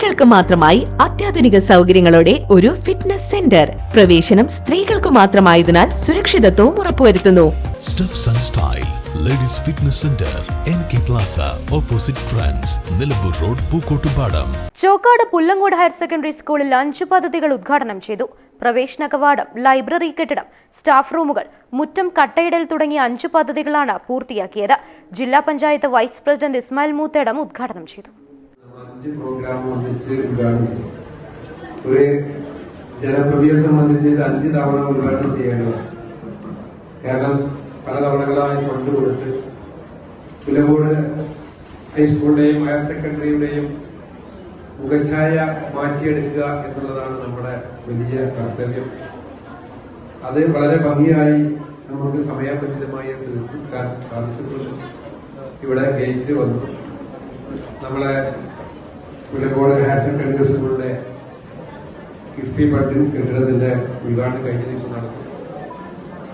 സ്ത്രീകൾക്ക് മാത്രമായി അത്യാധുനിക സൗകര്യങ്ങളോടെ ഒരു ഫിറ്റ്നസ് സെന്റർ പ്രവേശനം സ്ത്രീകൾക്ക് മാത്രമായതിനാൽ സുരക്ഷിതത്വവും ഉറപ്പുവരുത്തുന്നു. Ladies fitness centre N K plaza opposite trans Nilambur road Pookkottupadam Chokkad Pullangode higher secondary സ്കൂളിൽ അഞ്ച് പദ്ധതികൾ ഉദ്ഘാടനം ചെയ്തു. പ്രവേശന കവാടം ലൈബ്രറി കെട്ടിടം സ്റ്റാഫ് റൂമുകൾ മുറ്റം കട്ടയിടൽ തുടങ്ങിയ അഞ്ച് പദ്ധതികളാണ് പൂർത്തിയാക്കിയത്. ജില്ലാ പഞ്ചായത്ത് വൈസ് പ്രസിഡന്റ് ഇസ്മായിൽ മൂത്തേടം ഉദ്ഘാടനം ചെയ്തു. അഞ്ച് പ്രോഗ്രാം ഒന്നിച്ച് ഉദ്ഘാടനം ഒരു ജനപ്രതിയെ സംബന്ധിച്ച് അഞ്ച് തവണ ഉദ്ഘാടനം ചെയ്യേണ്ടതാണ്. കാരണം പല തവണകളായി ഫണ്ട് കൊടുത്ത് പുലകോട് ഹൈസ്കൂളിന്റെയും ഹയർ സെക്കൻഡറിയുടെയും മുഖച്ഛായ മാറ്റിയെടുക്കുക എന്നുള്ളതാണ് നമ്മുടെ വലിയ കർത്തവ്യം. അത് വളരെ ഭംഗിയായി നമുക്ക് സമയബന്ധിതമായി തീർക്കാൻ സാധിച്ചിട്ടുണ്ട്. ഇവിടെ ഗേറ്റ് വന്നു. നമ്മളെ പുലക്കോട് ഹയർ സെക്കൻഡറി സ്കൂളിലെ കിഫ്ബി പട്ടിൻ കെട്ടിടത്തിന്റെ ഉദ്ഘാടനം കഴിഞ്ഞ ദിവസം നടന്നു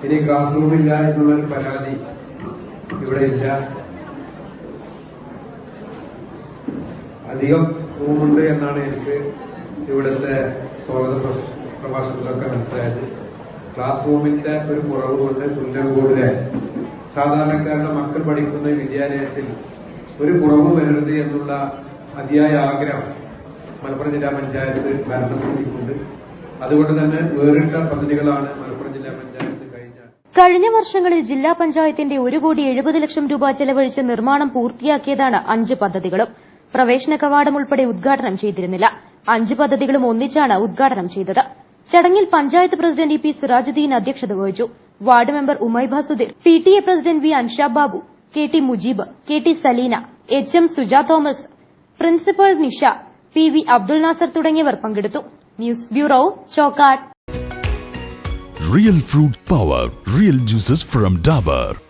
ഇനി ക്ലാസ് ഇല്ല എന്നുള്ളൊരു പരാതി ഇവിടെ ഇല്ല. അധികം റൂമുണ്ട് എന്നാണ് എനിക്ക് ഇവിടുത്തെ സ്വാഗത പ്ര- പ്രഭാഷണത്തിലൊക്കെ മനസ്സിലായത്. ക്ലാസ് റൂമിന്റെ ഒരു കുറവ് കൊണ്ട് തുല്ലങ്കോടിലെ സാധാരണക്കാരുടെ മക്കൾ പഠിക്കുന്ന വിദ്യാലയത്തിൽ ഒരു കുറവ് വരരുത് എന്നുള്ള അതിയായ ആഗ്രഹം മലപ്പുറം ജില്ലാ പഞ്ചായത്ത് ഭരണസമിതിക്കുണ്ട്. അതുകൊണ്ട് തന്നെ വേറിട്ട പദ്ധതികളാണ് മലപ്പുറം ജില്ലാ പഞ്ചായത്ത് കഴിഞ്ഞ വർഷങ്ങളിൽ ജില്ലാ പഞ്ചായത്തിന്റെ ഒരു കോടി എഴുപത് ലക്ഷം രൂപ ചെലവഴിച്ച് നിർമ്മാണം പൂർത്തിയാക്കിയതാണ് അഞ്ച് പദ്ധതികളും. പ്രവേശന കവാടം ഉൾപ്പെടെ ഉദ്ഘാടനം ചെയ്തിരുന്നില്ല. അഞ്ച് പദ്ധതികളും ഒന്നിച്ചാണ് ഉദ്ഘാടനം ചെയ്തത്. ചടങ്ങിൽ panchayat president E P Sirajuddin അധ്യക്ഷത വഹിച്ചു. Ward member Umaiba Sudheer P T A president V Ansha Babu K T Mujeeb K T Saleena H M Suja Thomas principal Nisha P V Abdul Nasar തുടങ്ങിയവർ പങ്കെടുത്തു news bureau Chokkad real fruit power real juices from Dabur.